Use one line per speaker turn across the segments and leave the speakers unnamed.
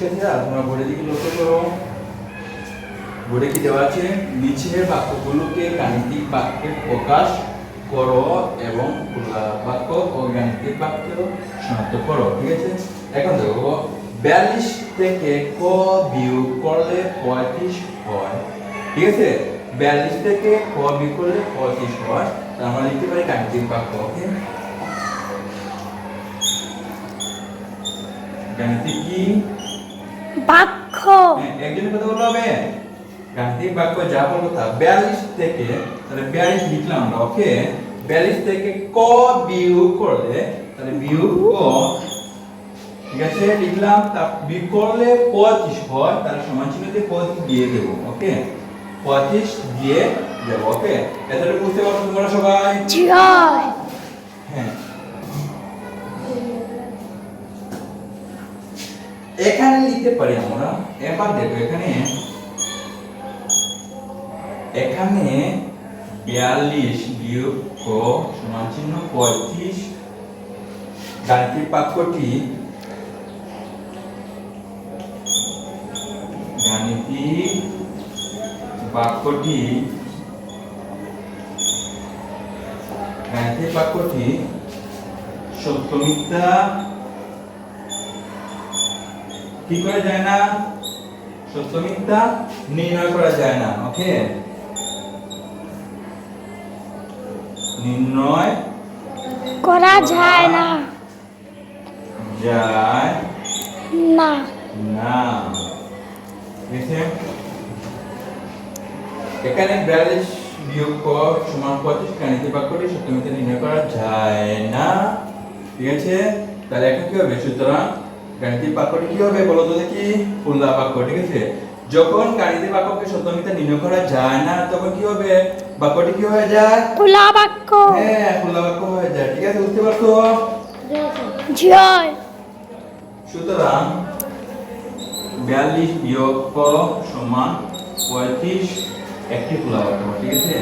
তোমরা বোর্ডের দিকে লক্ষ্য করো। বোর্ডে কি দেওয়া আছে? নিচের বাক্যগুলোকে গাণিতিক বাক্যে প্রকাশ করো এবং বাক্য ও গাণিতিক বাক্য শনাক্ত করো, ঠিক আছে? এখন দেখো, বিয়াল্লিশ থেকে ক বিয়োগ করলে পঁয়ত্রিশ হয়, ঠিক আছে? বিয়াল্লিশ থেকে ক বিয়োগ করলে পঁয়ত্রিশ হয় তা আমরা লিখতে পারি গাণিতিক বাক্য, ওকে? গাণিতিক কি?
বাক্য।
হ্যাঁ, একজনের কথা বলতে হবে গাণিতিক বাক্য যা বলব তা বিয়াল্লিশ থেকে তাহলে বিয়াল্লিশ লিখলাম আমরা ওকে বিয়াল্লিশ থেকে ক বিয়োগ করলে তাহলে বিয়োগ ক ঠিক আছে? লিখলাম তা বিয়োগ করলে পঁয়ত্রিশ হয় তাহলে সমান চিহ্নতে পঁয়ত্রিশ দিয়ে দেবো ওকে পঁয়ত্রিশ দিয়ে দেবো ওকে এতটুকু বুঝতে পারছ তোমরা সবাই? হ্যাঁ এখানে লিখতে পারি আমরা, এবার দেখো এখানে এখানে বিয়াল্লিশ বিয়োগ ক সমান চিহ্ন পঁয়ত্রিশ, গাণিতিক গাণিতিক বাক্যটি গাণিতিক বাক্যটি কি করা যায় না? সত্য মিথ্যা নির্ণয় করা যায় না ওকে নির্ণয়
করা যায় না।
যায়
না।
না। আছে এখানে বিয়াল্লিশ বিয়োগ ক সমান পঁচিশ গাণিতিক বাক্যটি সত্য মিথ্যা নির্ণয় করা যায় না। ঠিক আছে? তাহলে এখন কি হবে? সুতরাং গাণিতিক বাক্যটি কি হবে বলো তো দেখি? ফুল্লা বাক্য ঠিক আছে? যখন গাণিতিক বাক্যকে সত্য মিথ্যা নির্ণয় করা যায় না তখন কি হবে? বাক্যটি কি হয়ে যায়?
খোলা বাক্য।
হ্যাঁ ফুল্লা বাক্য হয়ে যায় ঠিক আছে? বুঝতে পারছ?
জয়।
সুতরাং বিয়াল্লিশ বিয়োগ ক সমান পঁয়ত্রিশ একটি খোলা বাক্য ঠিক আছে?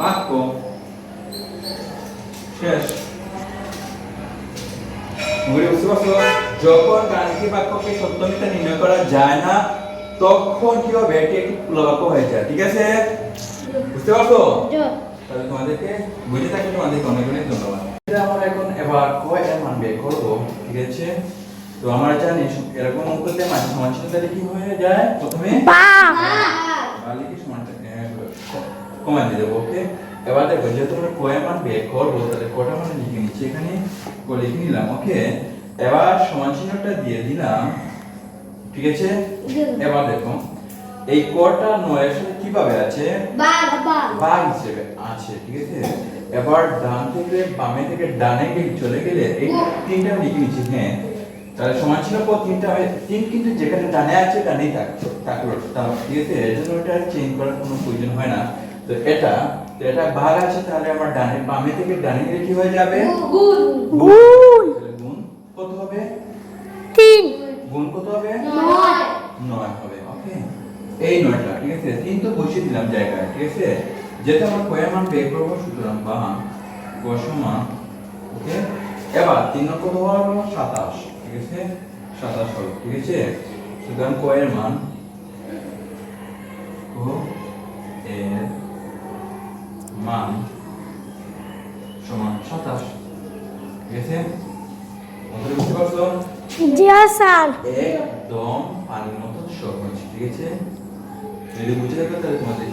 বাক্য। শেষ যখন গাণিতিক বাক্যকে সত্য মিথ্যা নির্ণয় করা যায় না তখন কি হবে এটি একটি বাক্য হয়ে যায়? ঠিক আছে? বুঝতে পারছ তাহলে তোমাদেরকে বুঝে থাকলে তোমাদেরকে অনেক অনেক ধন্যবাদ। আমরা এখন এবার কয় এর মান বের করব ঠিক আছে? তো আমরা জানি এরকম অঙ্কতে মান সমান চিহ্ন তাহলে কি হয়ে যায়? প্রথমে তাহলে কি সমান কমান দিয়ে দেবো ওকে এবার দেখো যেহেতু আমরা কয় মান বের করব তাহলে কটা মান লিখে নিচ্ছি? এখানে লিখে নিলাম ওকে? এবার সমান চিহ্নটা দিয়ে দিলাম ঠিক আছে? এবার দেখো এই কটা নয়ের সাথে কীভাবে আছে? বাঘ হিসেবে আছে ঠিক আছে? এবার ডান থেকে বামে থেকে ডানে গিয়ে চলে গেলে এই তিনটা লিখে নিচ্ছি হ্যাঁ? তাহলে সমান ছিল পর তিনটা হবে তিন কিন্তু যেখানে ডানে আছে ডানেই থাকল। তাহলে ঠিক আছে? এর জন্য এটা চেঞ্জ করার কোনো প্রয়োজন হয় না। তো এটা তো এটা ভাগ আছে তাহলে আমার ডানে বামে থেকে ডানে গেলে কি হয়ে যাবে?
গুণ
তাহলে গুণ কত হবে?
তিন।
গুণ কত হবে? নয়। নয় হবে ওকে এই নয়টা ঠিক আছে? তিন তো বসিয়ে দিলাম জায়গায় ঠিক আছে? যেটা আমরা কয়ের মান বের করব সুতরাং বা ক সমান ওকে এবার তিন নম্বর কত হলো? সাতাশ ঠিক আছে? সাতাশ হলো ঠিক আছে? সুতরাং কয়ের মান ও এর মান সমান সাতাশ। গেছে আছে? বন্ধুরা বুঝতে পারছ?
জিয়া স্যার।
একদম পানির মতো সহজ ঠিক আছে? যদি বুঝে থাকো তাহলে তোমাদের